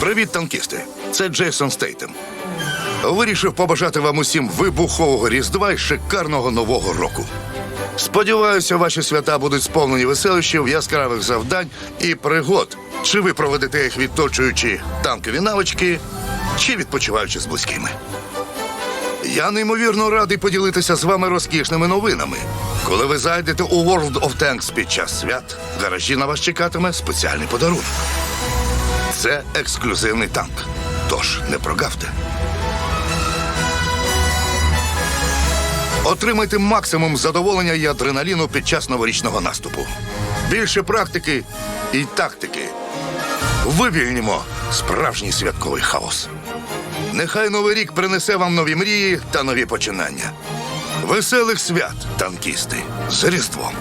Привіт, танкісти! Це Джейсон Стейтем. Вирішив побажати вам усім вибухового різдва і шикарного нового року. Сподіваюся, ваші свята будуть сповнені веселищів, яскравих завдань і пригод. Чи ви проведете їх відточуючи танкові навички, чи відпочиваючи з близькими. Я неймовірно радий поділитися з вами розкішними новинами. Коли ви зайдете у World of Tanks під час свят, в гаражі на вас чекатиме спеціальний подарунок. Це ексклюзивний танк. Тож не прогавте. Отримайте максимум задоволення і адреналіну під час новорічного наступу. Більше практики і тактики. Вивільнімо справжній святковий хаос. Нехай новий рік принесе вам нові мрії та нові починання. Веселих свят, танкісти, з Різдвом!